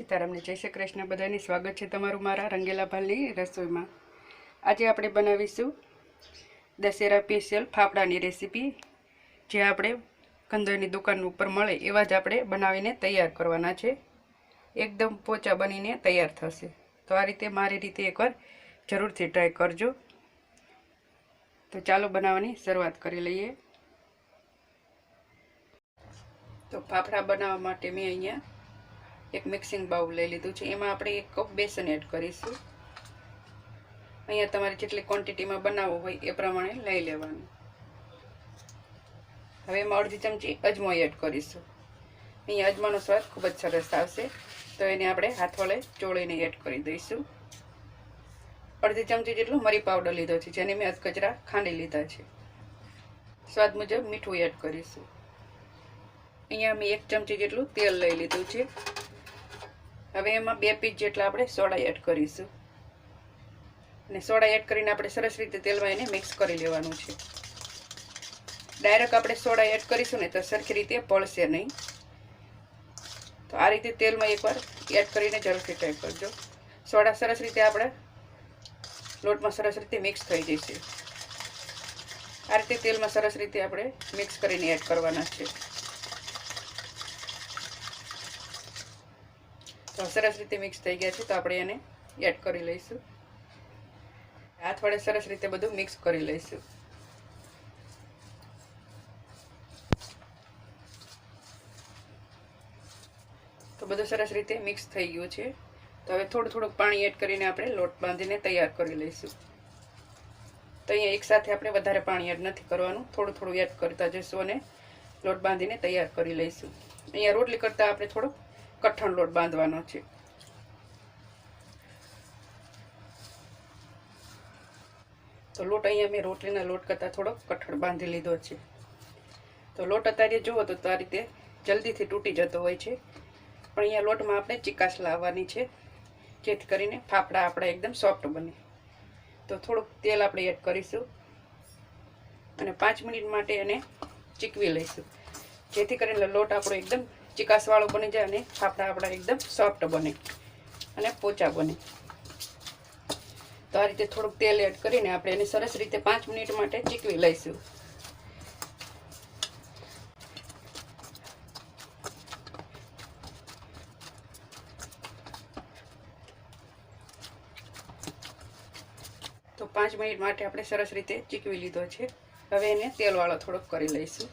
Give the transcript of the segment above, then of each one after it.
સીતારામને જય શ્રી કૃષ્ણ. બધાની સ્વાગત છે તમારું મારા રંગેલા ભાલની રસોઈમાં. આજે આપણે બનાવીશું દશેરા સ્પેશિયલ ફાફડાની રેસીપી. જે આપણે કંદોઈની દુકાન ઉપર મળે એવા જ આપણે બનાવીને તૈયાર કરવાના છે. એકદમ પોચા બનીને તૈયાર થશે. તો આ રીતે મારી રીતે એકવાર જરૂરથી ટ્રાય કરજો. તો ચાલો બનાવવાની શરૂઆત કરી લઈએ. તો ફાફડા બનાવવા માટે મેં અહીંયા એક મિક્સિંગ બાઉલ લઈ લીધું છે. એમાં આપણે એક કપ બેસન એડ કરીશું. અહીંયા તમારે જેટલી ક્વોન્ટિટીમાં બનાવવું હોય એ પ્રમાણે લઈ લેવાનું. હવે એમાં અડધી ચમચી અજમો એડ કરીશું. અહીંયા અજમાનો સ્વાદ ખૂબ જ સરસ આવશે. તો એને આપણે હાથ ચોળીને એડ કરી દઈશું. અડધી ચમચી જેટલું મરી પાવડર લીધો છે, જેને મેં અધકચરા ખાંડી લીધા છે. સ્વાદ મુજબ મીઠું એડ કરીશું. અહીંયા મેં એક ચમચી જેટલું તેલ લઈ લીધું છે. હવે એમાં બે પીસ જેટલા આપણે સોડા એડ કરીશું. અને સોડા એડ કરીને આપણે સરસ રીતે તેલમાં એને મિક્સ કરી લેવાનું છે. ડાયરેક્ટ આપણે સોડા એડ કરીશું ને તો સરખી રીતે પડશે નહીં. તો આ રીતે તેલમાં એકવાર એડ કરીને જરૂરથી ટ્રાય કરજો. સોડા સરસ રીતે આપણે લોટમાં સરસ રીતે મિક્સ થઈ જશે. આ રીતે તેલમાં સરસ રીતે આપણે મિક્સ કરીને એડ કરવાના છે. તો સરસ રીતે મિક્સ થઈ ગયા છે, તો આપણે એને એડ કરી લઈશું. હાથ વડે સરસ રીતે બધું મિક્સ કરી લઈશું. તો બધું સરસ રીતે મિક્સ થઈ ગયું છે. તો હવે થોડું થોડુંક પાણી એડ કરીને આપણે લોટ બાંધીને તૈયાર કરી લઈશું. તો અહીંયા એકસાથે આપણે વધારે પાણી એડ નથી કરવાનું, થોડું થોડું એડ કરતા જઈશું અને લોટ બાંધીને તૈયાર કરી લઈશું. અહીંયા રોટલી કરતાં આપણે થોડુંક કઠણ લોટ બાંધવાનો છે. તો લોટ અહીંયા મેં રોટલીના લોટ કરતાં થોડોક કઠણ બાંધી લીધો છે. તો લોટ અત્યારે જુઓ તો આ રીતે જલ્દીથી તૂટી જતો હોય છે. પણ અહીંયા લોટમાં આપણે ચિકાસ લાવવાની છે. જેથી કરીને ફાફડા આપણા એકદમ સોફ્ટ બને. તો થોડુંક તેલ આપણે એડ કરીશું. અને પાંચ મિનિટ માટે એને ચીકવી લઈશું. જેથી કરીને લોટ આપણો એકદમ ચિકાસવાળો બની જાય અને ફાફડા આપણા એકદમ સોફ્ટ બને અને પોચા બને. તો આ રીતે થોડુંક તેલ એડ કરીને આપણે એને સરસ રીતે પાંચ મિનિટ માટે ચીકવી લઈશું. તો પાંચ મિનિટ માટે આપણે સરસ રીતે ચીકવી લીધો છે. હવે એને તેલવાળો થોડોક કરી લઈશું.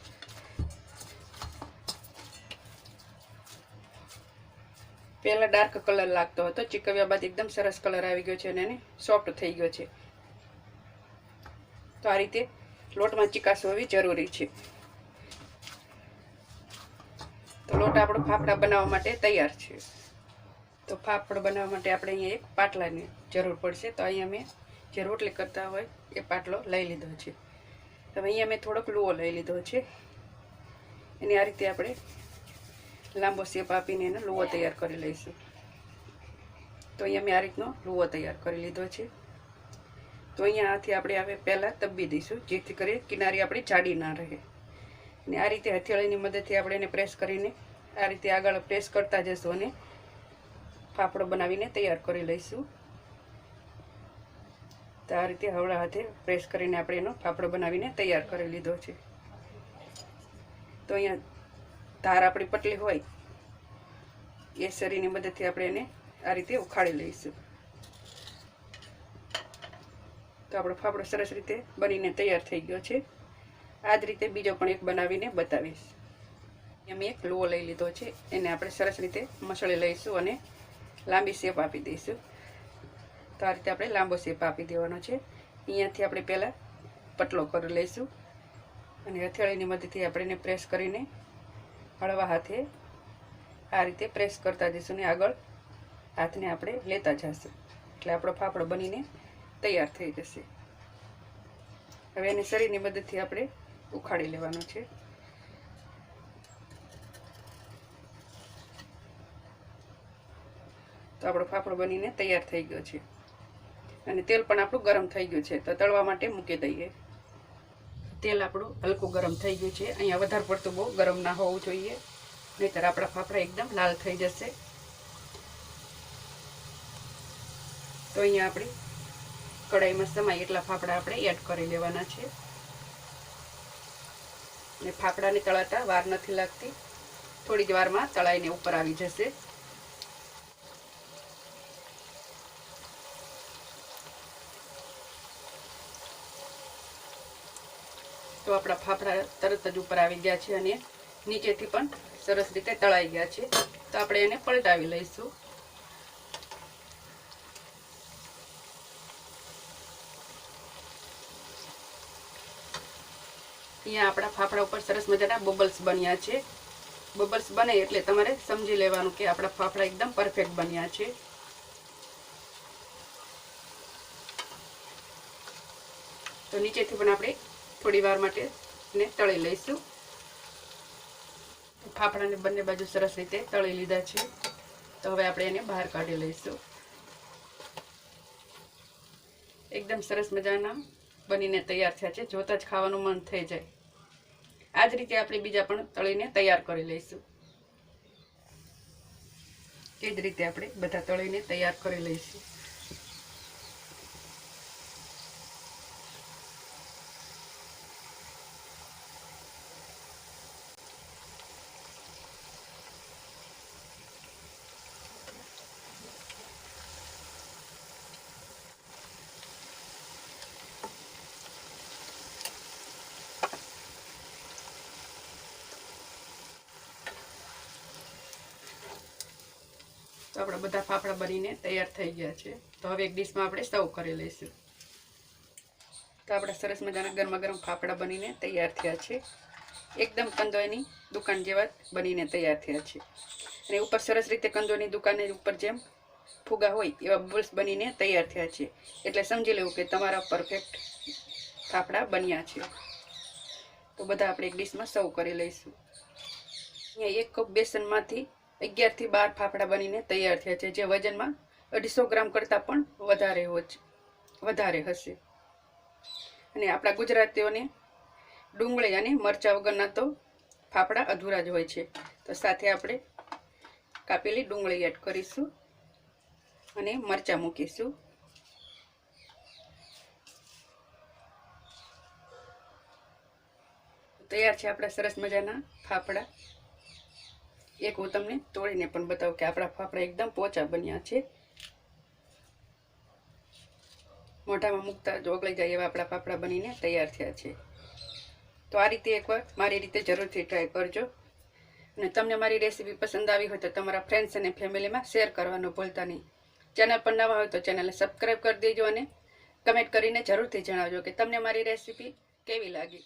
પહેલાં ડાર્ક કલર લાગતો હતો. ચીકવ્યા બાદ એકદમ સરસ કલર આવી ગયો છે અને એને સોફ્ટ થઈ ગયો છે. તો આ રીતે લોટમાં ચિકાસ હોવી જરૂરી છે. તો લોટ આપણો ફાફડા બનાવવા માટે તૈયાર છે. તો ફાફડ બનાવવા માટે આપણે અહીંયા એક પાટલાની જરૂર પડશે. તો અહીંયા મેં જે રોટલી કરતા હોય એ પાટલો લઈ લીધો છે. હવે અહીંયા મેં થોડોક લુઓ લઈ લીધો છે. એની આ રીતે આપણે લાંબો શેપ આપીને એનો લુવો તૈયાર કરી લઈશું. તો અહીંયા મેં આ રીતનો લુવો તૈયાર કરી લીધો છે. તો અહીંયા આથી આપણે હવે પહેલાં તબી દઈશું, જેથી કરી કિનારી આપણી જાડી ના રહે. અને આ રીતે હથેળીની મદદથી આપણે એને પ્રેસ કરીને આ રીતે આગળ પ્રેસ કરતા જશું અને ફાફડો બનાવીને તૈયાર કરી લઈશું. તો આ રીતે હવળા હાથે પ્રેસ કરીને આપણે એનો ફાફડો બનાવીને તૈયાર કરી લીધો છે. તો અહીંયા ધાર આપણી પટલી હોય, એ શરીરની મદદથી આપણે એને આ રીતે ઉખાડી લઈશું. તો આપણો ફાફડો સરસ રીતે બનીને તૈયાર થઈ ગયો છે. આ જ રીતે બીજો પણ એક બનાવીને બતાવીશ. અમે એક લોવો લઈ લીધો છે. એને આપણે સરસ રીતે મસળી લઈશું અને લાંબી શેપ આપી દઈશું. તો આ રીતે આપણે લાંબો શેપ આપી દેવાનો છે. અહીંયાથી આપણે પહેલાં પટલો કરી લઈશું. અને હથેળીની મદદથી આપણે એને પ્રેસ કરીને હળવા હાથે આ રીતે પ્રેસ કરતા જઈશું ને આગળ હાથને આપણે લેતા જઈશું. એટલે આપણો ફાફડો બનીને તૈયાર થઈ જશે. હવે એને શરીરની મદદથી આપણે ઉખાડી લેવાનો છે. તો આપણો ફાફડો બનીને તૈયાર થઈ ગયો છે. અને તેલ પણ આપણું ગરમ થઈ ગયું છે. તો તળવા માટે મૂકી દઈએ. તેલ આપણું હલકું ગરમ થઈ ગયું છે. અહીંયા વધારે પડતું બહુ ગરમ ના હોવું જોઈએ. નહીતર આપણા ફાફડા એકદમ લાલ થઈ જશે. તો અહીંયા આપણે કડાઈમાં સમાય એટલા ફાફડા આપણે એડ કરી લેવાના છે. અને ફાફડાને તળાતા વાર નથી લાગતી. થોડી જ વારમાં તળાઈને ઉપર આવી જશે. તો આપણા ફાફડા તરત જ ઉપર આવી ગયા છે અને નીચેથી પણ સરસ રીતે તળાઈ ગયા છે. તો આપણે એને પલટાવી લઈશું. અહીંયા આપણા ફાફડા ઉપર સરસ મજાના બબલ્સ બન્યા છે. બબલ્સ બને એટલે તમારે સમજી લેવાનું કે આપણા ફાફડા એકદમ પરફેક્ટ બન્યા છે. તો નીચેથી પણ આપણે થોડી વાર માટે ને તળી લઈશું. ફાફડાને બંને બાજુ સરસ રીતે તળી લીધા છે. તો હવે આપણે એને બહાર કાઢી લઈશું. એકદમ સરસ મજાના બનીને તૈયાર થયા છે. જોતા જ ખાવાનું મન થઈ જાય. આ જ રીતે આપણે બીજા પણ તળીને તૈયાર કરી લઈશું. એ જ રીતે આપણે બધા તળીને તૈયાર કરી લઈશું. તો આપણા બધા ફાફડા બનીને તૈયાર થઈ ગયા છે. તો હવે એક ડીશમાં આપણે સર્વ કરી લઈશું. તો આપણા સરસ મજાના ગરમા ગરમ ફાફડા બનીને તૈયાર થયા છે. એકદમ કંદોઈની દુકાન જેવા બનીને તૈયાર થયા છે. અને ઉપર સરસ રીતે કંદોઈની દુકાનની ઉપર જેમ ફુગા હોય એવા બુલ્સ બનીને તૈયાર થયા છે. એટલે સમજી લેવું કે તમારા પરફેક્ટ ફાફડા બન્યા છે. તો બધા આપણે એક ડીશમાં સર્વ કરી લઈશું. અહીંયા એક કપ બેસનમાંથી અગિયારથી બાર ફાફડા બનીને તૈયાર થયા છે. જે વજનમાં અઢીસો ગ્રામ કરતાં પણ વધારે વધારે હશે. અને આપણા ગુજરાતીઓને ડુંગળી અને મરચાં વગરના તો ફાફડા અધૂરા જ હોય છે. તો સાથે આપણે કાપેલી ડુંગળી એડ કરીશું અને મરચાં મૂકીશું. તૈયાર છે આપણા સરસ મજાના ફાફડા. એક હું તમને તોડીને પણ બતાવું કે આપણા ફાફડા એકદમ પોચા બન્યા છે. મોઢામાં મૂકતા જ ઓગળી જાય એવા આપણા ફાફડા બનીને તૈયાર થયા છે. તો આ રીતે એકવાર મારી રીતે જરૂરથી ટ્રાય કરજો. અને તમને મારી રેસીપી પસંદ આવી હોય તો તમારા ફ્રેન્ડ્સ અને ફેમિલીમાં શેર કરવાનું ભૂલતા નહીં. ચેનલ પર નવા હોય તો ચેનલને સબસ્ક્રાઈબ કરી દેજો અને કમેન્ટ કરીને જરૂરથી જણાવજો કે તમને મારી રેસીપી કેવી લાગી.